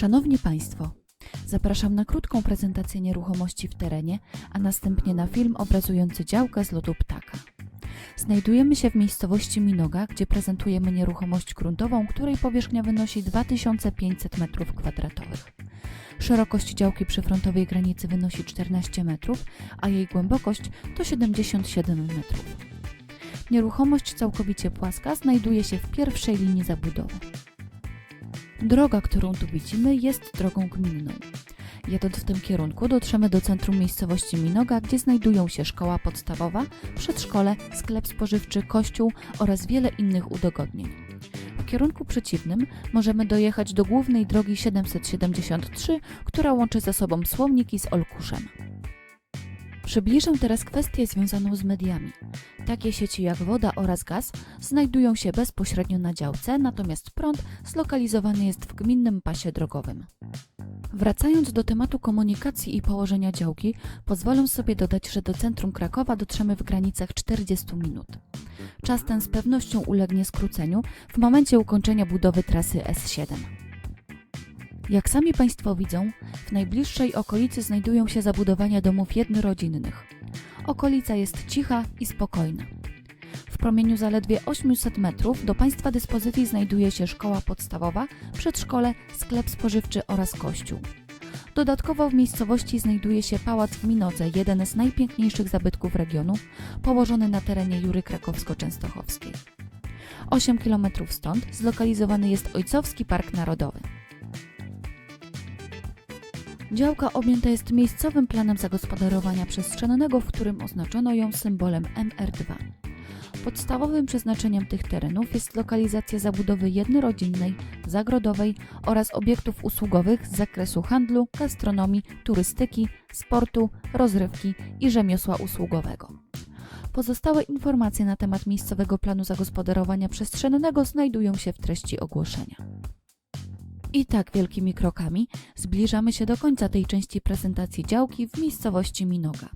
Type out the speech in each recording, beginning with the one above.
Szanowni Państwo, zapraszam na krótką prezentację nieruchomości w terenie, a następnie na film obrazujący działkę z lotu ptaka. Znajdujemy się w miejscowości Minoga, gdzie prezentujemy nieruchomość gruntową, której powierzchnia wynosi 2500 m2. Szerokość działki przy frontowej granicy wynosi 14 metrów, a jej głębokość to 77 metrów. Nieruchomość całkowicie płaska znajduje się w pierwszej linii zabudowy. Droga, którą tu widzimy, jest drogą gminną. Jadąc w tym kierunku, dotrzemy do centrum miejscowości Minoga, gdzie znajdują się szkoła podstawowa, przedszkole, sklep spożywczy, kościół oraz wiele innych udogodnień. W kierunku przeciwnym możemy dojechać do głównej drogi 773, która łączy ze sobą Słomniki z Olkuszem. Przybliżę teraz kwestię związaną z mediami. Takie sieci jak woda oraz gaz znajdują się bezpośrednio na działce, natomiast prąd zlokalizowany jest w gminnym pasie drogowym. Wracając do tematu komunikacji i położenia działki, pozwolę sobie dodać, że do centrum Krakowa dotrzemy w granicach 40 minut. Czas ten z pewnością ulegnie skróceniu w momencie ukończenia budowy trasy S7. Jak sami Państwo widzą, w najbliższej okolicy znajdują się zabudowania domów jednorodzinnych. Okolica jest cicha i spokojna. W promieniu zaledwie 800 metrów do Państwa dyspozycji znajduje się szkoła podstawowa, przedszkole, sklep spożywczy oraz kościół. Dodatkowo w miejscowości znajduje się Pałac w Minodze, jeden z najpiękniejszych zabytków regionu, położony na terenie Jury Krakowsko-Częstochowskiej. 8 km stąd zlokalizowany jest Ojcowski Park Narodowy. Działka objęta jest miejscowym planem zagospodarowania przestrzennego, w którym oznaczono ją symbolem MR2. Podstawowym przeznaczeniem tych terenów jest lokalizacja zabudowy jednorodzinnej, zagrodowej oraz obiektów usługowych z zakresu handlu, gastronomii, turystyki, sportu, rozrywki i rzemiosła usługowego. Pozostałe informacje na temat miejscowego planu zagospodarowania przestrzennego znajdują się w treści ogłoszenia. I tak wielkimi krokami zbliżamy się do końca tej części prezentacji działki w miejscowości Minoga.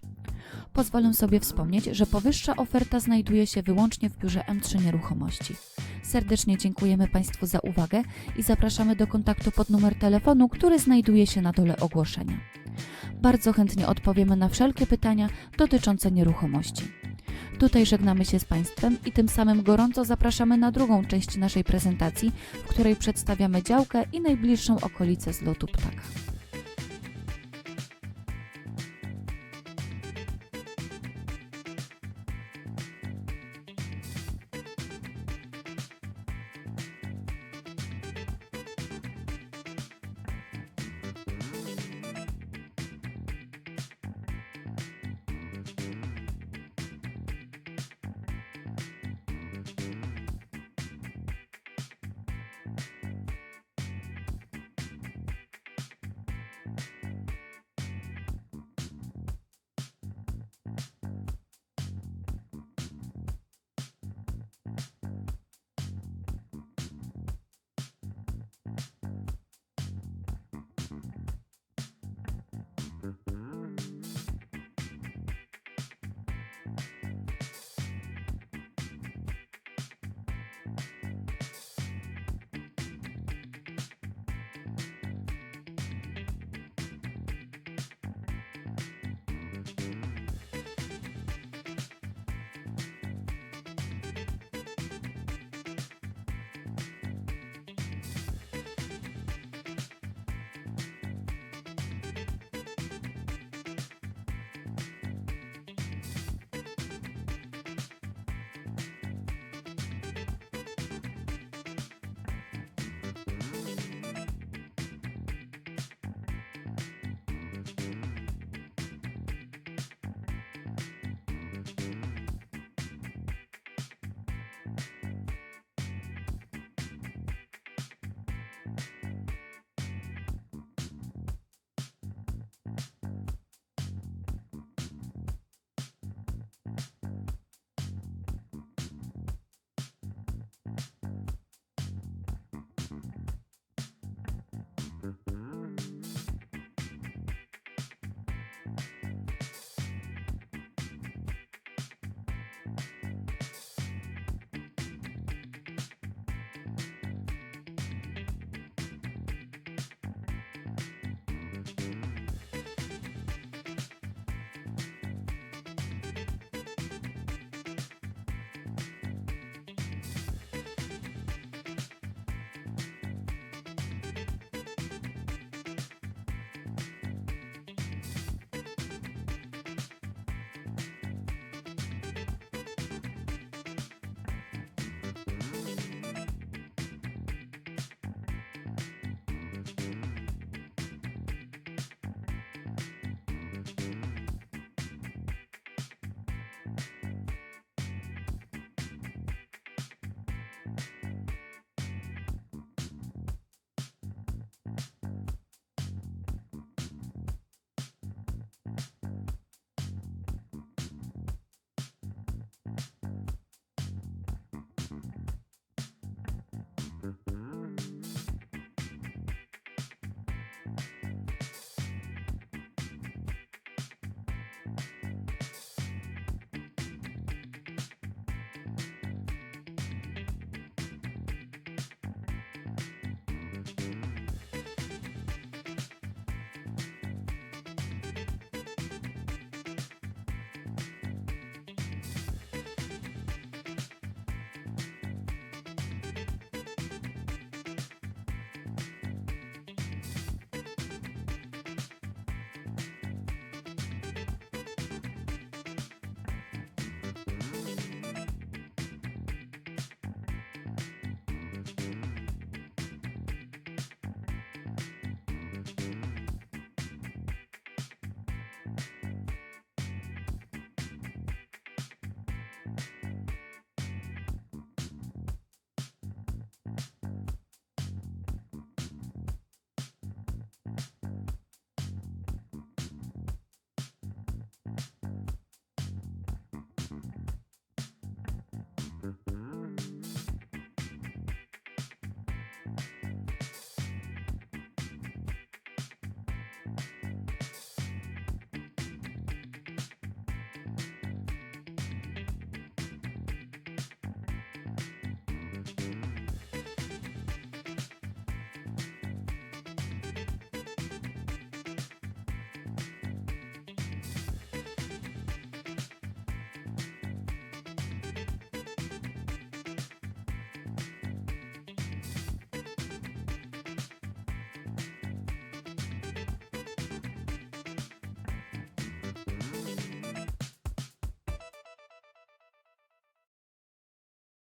Pozwolę sobie wspomnieć, że powyższa oferta znajduje się wyłącznie w biurze M3 Nieruchomości. Serdecznie dziękujemy Państwu za uwagę i zapraszamy do kontaktu pod numer telefonu, który znajduje się na dole ogłoszenia. Bardzo chętnie odpowiemy na wszelkie pytania dotyczące nieruchomości. Tutaj żegnamy się z Państwem i tym samym gorąco zapraszamy na drugą część naszej prezentacji, w której przedstawiamy działkę i najbliższą okolicę z lotu ptaka.